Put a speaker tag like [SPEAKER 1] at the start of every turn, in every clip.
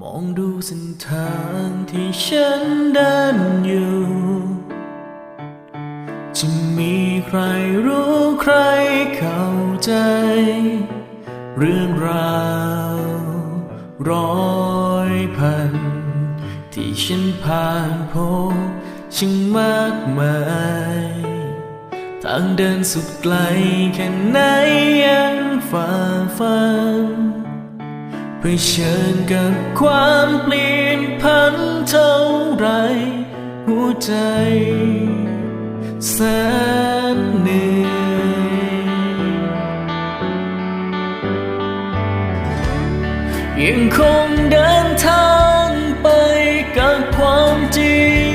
[SPEAKER 1] มองดูเส้นทางที่ฉันเดินอยู่ จะมีใครรู้ใครเข้าใจ เรื่องราวร้อยพัน ที่ฉันผ่านพบช่างมากมาย ทางเดินสุดไกลแค่ไหนยังฝ่าฟัน เพื่อเชิญกับความเปลี่ยนพันเท่าไร หัวใจแสนเหนื่อยยังคงเดินทางไปกับความจริง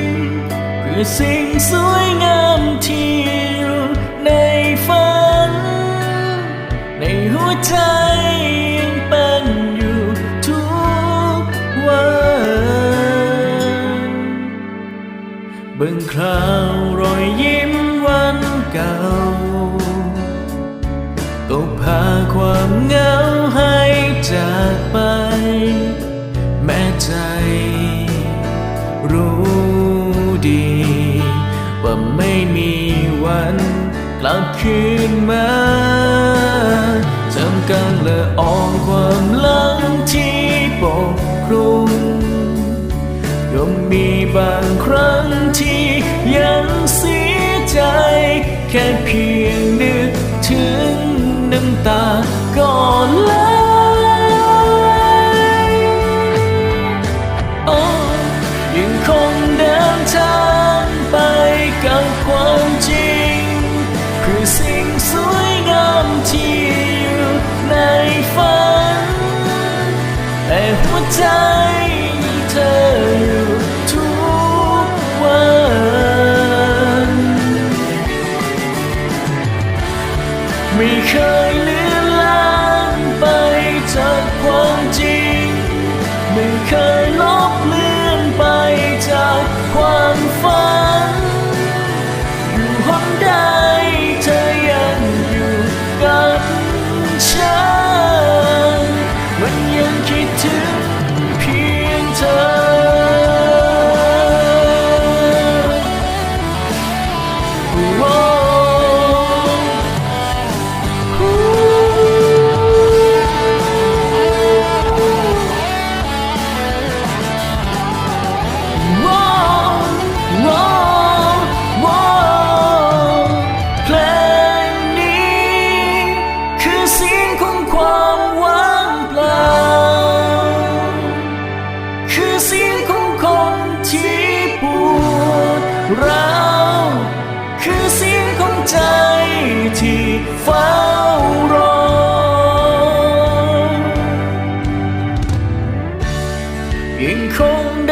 [SPEAKER 1] เพื่อสิ่งสวยงามที่อยู่ในฝัน ในหัวใจ คราวรอยยิ้มวันเก่า ก็พาความเหงาให้จากไป แม้ใจรู้ดี ว่าไม่มีวันกลับคืนมาจำกันละอองความหลังที่ปกคลุมย่อมมีบางครั้ง ที่ยังเสียใจแค่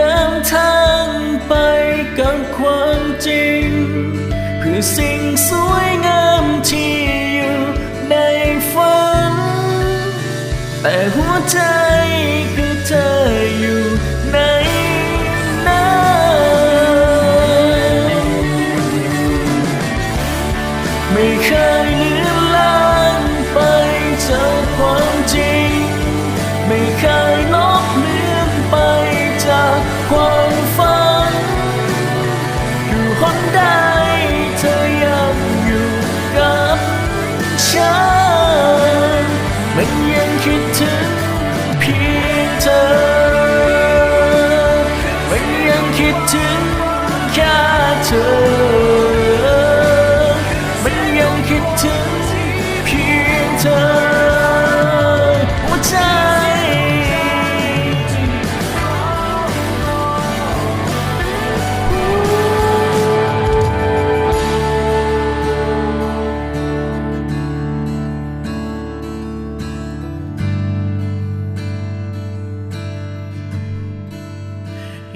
[SPEAKER 1] เดินทางไปกับความจริง เพื่อสิ่งสวยงามที่อยู่ในฝัน แต่หัวใจคือเธออยู่ในนั้นไม่เคย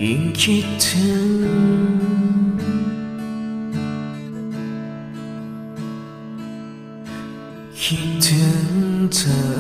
[SPEAKER 1] ยิ่งคิดถึง คิดถึงเธอ